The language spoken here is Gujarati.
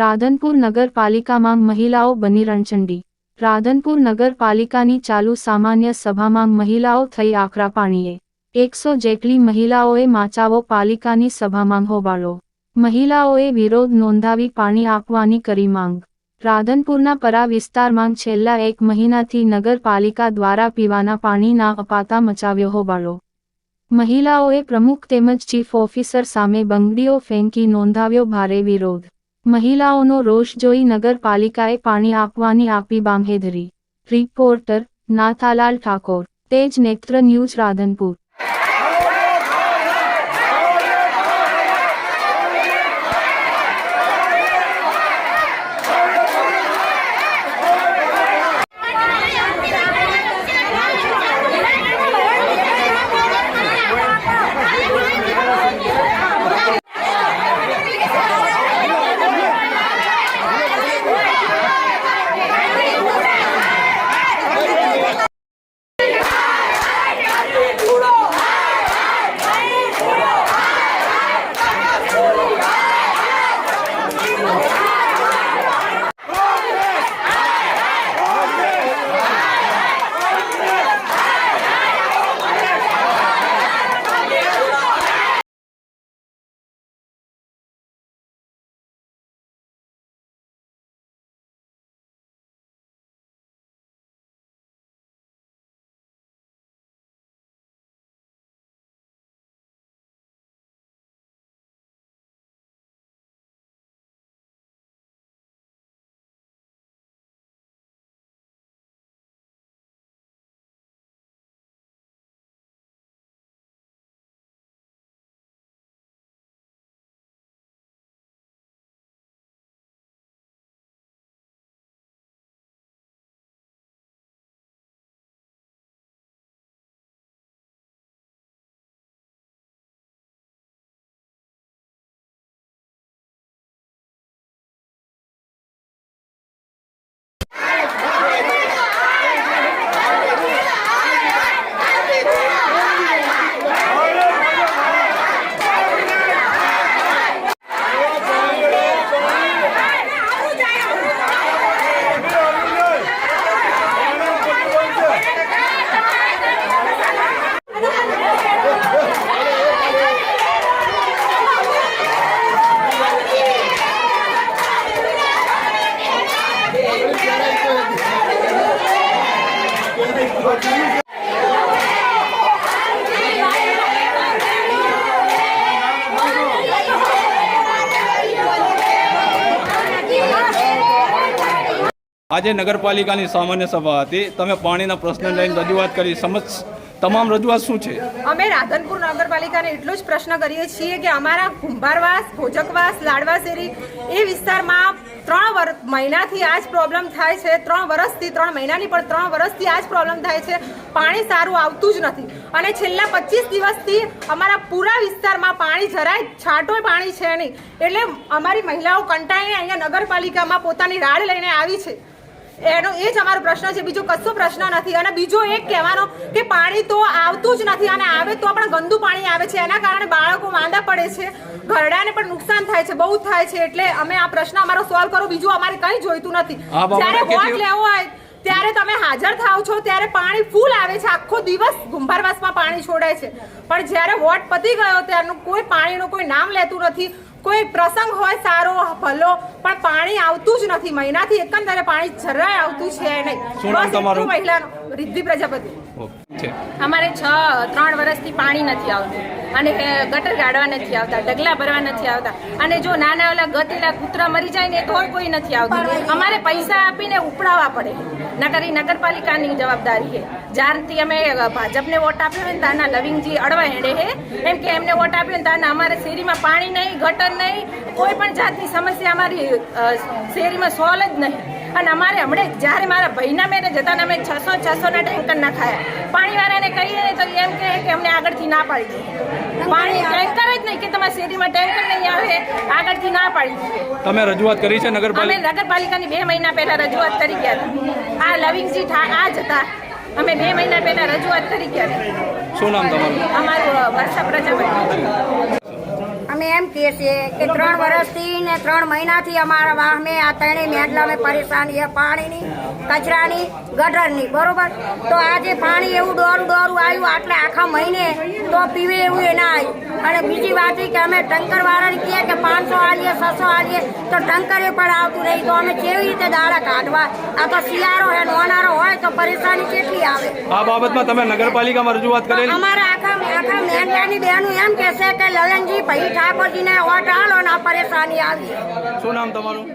રાધનપુર નગરપાલિકામાં મહિલાઓ બની રણચંડી. રાધનપુર નગરપાલિકાની ચાલુ સામાન્ય સભામાં મહિલાઓ થઈ આકરા પાણીએ. એકસો જેટલી મહિલાઓએ માચાવો પાલિકાની સભામાં હોબાળો. મહિલાઓએ વિરોધ નોંધાવી પાણી આપવાની કરી માંગ. રાધનપુરના પરા વિસ્તારમાં છેલ્લા એક મહિનાથી નગરપાલિકા દ્વારા પીવાના પાણી ના અપાતા મચાવ્યો હોબાળો. મહિલાઓએ પ્રમુખ તેમજ ચીફ ઓફિસર સામે બંગડીઓ ફેંકી નોંધાવ્યો ભારે વિરોધ. મહિલાઓનો રોષ જોઈ નગરપાલિકાએ પાણી આપવાની આપી બાંહેધરી. રિપોર્ટર નાથાલાલ ઠાકોર. તેજ નેત્ર ન્યૂઝ રાધનપુર. આજે નગરપાલિકાની સામાન્ય સભા હતી. તમે પાણીના પ્રશ્ન લઈને રજૂઆત કરી. સમજ તમામ રજૂઆત શું છે? અમે રાધનપુર નગરપાલિકાને એટલો જ પ્રશ્ન કરીએ છીએ કે અમારા કુંભારવાસ, ભોજકવાસ લાડવા શેરી એ વિસ્તારમાં ત્રણ વર્ષ મહિનાથી આ જ પ્રોબ્લેમ થાય છે. ત્રણ વર્ષથી ત્રણ મહિનાની પણ ત્રણ વર્ષથી આ જ પ્રોબ્લેમ થાય છે. પાણી સારું આવતું જ નથી. અને છેલ્લા પચીસ દિવસથી અમારા પૂરા વિસ્તારમાં પાણી જરાય છાંટોય પાણી છે નહીં. એટલે અમારી મહિલાઓ કંટાળીને અહીંયા નગરપાલિકામાં પોતાની રાડ લઈને આવી છે. એનો એ જ અમારો પ્રશ્ન છે બીજો કશો પ્રશ્ન નથી. અને બીજો એક કહેવાનો કે પાણી તો આવતું જ નથી અને આવે તો પણ ગંદુ પાણી આવે છે. એના કારણે બાળકો માંદા પડે છે ઘરડાને પણ નુકસાન થાય છે બહુ થાય છે. એટલે અમે આ પ્રશ્ન અમારો સોલ્વ કરો. બીજું અમારે કંઈ જોઈતું નથી. જ્યારે વોટ લેવો હોય ત્યારે તમે હાજર થાવ છો ત્યારે પાણી ફૂલ આવે છે. આખો દિવસ ગુંભારવાસમાં પાણી છોડાય છે. પણ જ્યારે વોટ પતી ગયો ત્યારનું કોઈ પાણીનું કોઈ નામ લેતું નથી. કોઈ પ્રસંગ હોય સારો ભલો પણ પાણી આવતું જ નથી. મહિનાથી એકંદરે પાણી જરાય આવતું છે નહીં. બસ એટલું મહિલાનું રિદ્ધિ પ્રજાપતિ. અમારે છ ત્રણ વર્ષથી પાણી નથી આવતું. અને ગટર ગાળવા નથી આવતા ડગલા ભરવા નથી આવતા. અને જો નાના ઓલા ગતેલા કૂતરા મરી જાય ને તોય કોઈ નથી આવતું. અમારે પૈસા આપીને ઉપડાવવા પડે. નગર ઈ નગરપાલિકાની જવાબદારી છે. જ્યારથી અમે ભાજપને વોટ આપ્યો ને તાના લવિંગજી અડવા હેડે હે એમ કે એમને વોટ આપ્યો ને તાના અમારે શેરીમાં પાણી નહીં ગટર નહીં. કોઈ પણ જાતની સમસ્યા અમારી શેરીમાં સોલ્વ જ નહીં. અને અમારે હમણે જ્યારે મારા ભાઈના મેરેજ હતા ને અમે છસો છસો ના ટેન્કર નાખાયા પાણીવાળાને કહીએ ને તો એમ કહે કે અમને આગળથી ના પાડી દે. પાણી ટેન્કર જ નહીં કે તમારા શેરીમાં ટેન્કર નહીં આવે આગળથી ના પાડી દે. તમે રજૂઆત કરી છે અમે નગરપાલિકાની બે મહિના પહેલા રજૂઆત કરી ગયા હતા. આ લવિંગજી ઠા આ જ હતા. અમે બે મહિના પહેલા રજૂઆત કરી ગયા શું નામ તમારું? અમારું વર્ષા પ્રજાપતિ. અમે એમ કહીએ છીએ કે ત્રણ વર્ષથી ને ત્રણ મહિનાથી અમારા વાહમે આ ત્રણેય મેડલા અમે પરેશાની છે પાણીની, કચરાની, ગટરની, બરોબર? તો આજે પાણી એવું દોરું દોરું આવ્યું આટલે આખા મહિને, તો પીવે એવું એ ના આવ્યું. અને બીજી વાત એ કે અમે ટંકર વાળાને કહીએ કે પાંચસો આલીએ છસો આલીએ તો ટંકરે પણ આવતું નહીં તો અમે કેવી રીતે દાડા કાઢવા? આ તો શિયાળો હે નોનારો હોય તો પરેશાની કેટલી આવે? આ બાબતમાં તમે નગરપાલિકામાં રજૂઆત કરેલી? અમારા આખા આખા મહેનતાની બહેનું એમ કહેશે કે લલનજી ભાઈ ઠાકોરજીને ઓટ આલો ને પરેશાની આવી. શું નામ તમારું?